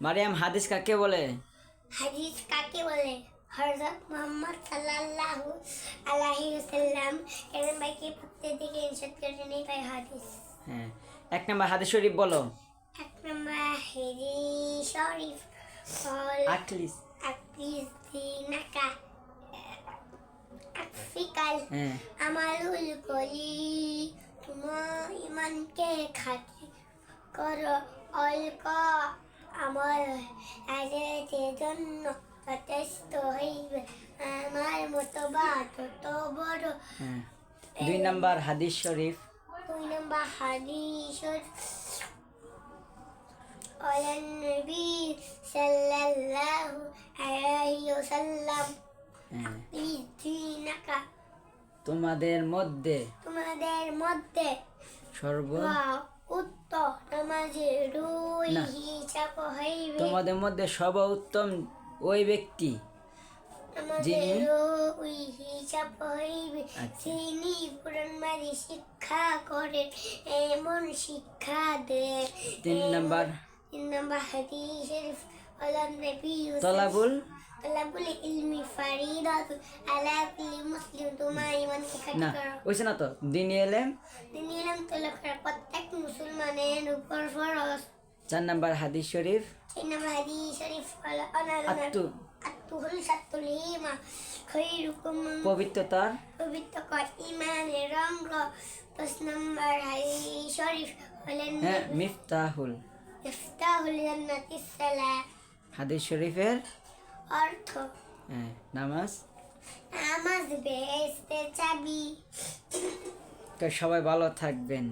মারিয়াম হাদিস কাকে বলে? হাদিস কাকে বলে? হযরত মুহাম্মদ সাল্লাল্লাহু আলাইহি ওয়াসাল্লাম এর বাইকে দিকে ইনসাদ করে নেই তাই হাদিস। হ্যাঁ। এক নম্বর হাদিস শরীফ বলো। এক নম্বর হেরি শরীফ হল আকলিস আকলিস দিনাকা। আকফিকাল হ্যাঁ। আমালুল কলি তোমার ইমানকে খাতি করো অল্প আমল আজের জন্য যথেষ্ট হইবে আমার মতো বা তত বড় হ্যাঁ দুই নম্বর হাদিস শরীফ দুই নম্বর হাদিস قال النبي صلى الله عليه وسلم হ্যাঁ دينك তোমাদের মধ্যে তোমাদের মধ্যে সর্ব বা উত্তর নামাজের দুই না। হিসাব হইবে তোমাদের মধ্যে সর্বোত্তম ওই ব্যক্তি যিনি? হিসাব হইবে। আচ্ছা। তিনি শিক্ষা করেন এমন শিক্ষা দেন। তিন নম্বর। তিন নম্বর হাদিস শরীফ হলো নবী তলাবুল। তলাবুল ইলমি ফারিদাতু আলা কুল্লি মুসলিম তোমার ইমানকে না ওইছে না তো দিন এলেম। তিনি এলাম তলব প্রত্যেক মুসলমানের উপর ফরজ। চার নম্বর হাদিস শরীফ? তিন নম্বর হাদিস শরীফ আত্তু। আত্তুহুল সাত্তুল ইমা খৈরুকুম পবিত্রতার পবিত্র ইমানের রঙ্গ। দশ নম্বর হাদিস শরীফ হলেন হ্যাঁ মিফতাহুল। জান্নাতিস সালাহ হাদিস শরীফের? অর্থ? হ্যাঁ নামাজ? নামাজ বেহেস্তের চাবি। তো সবাই ভালো থাকবেন।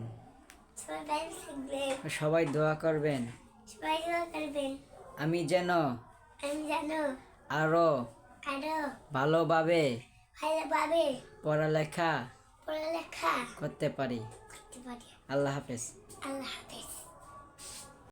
সবাই দোয়া করবেন। সবাই দোয়া করবেন। আমি যেন আমি যেন আরও আরও ভালোভাবে ভালোভাবে পড়ালেখা পড়ালেখা করতে পারি। করতে পারি। আল্লাহ হাফেজ। আল্লাহ হাফেজ।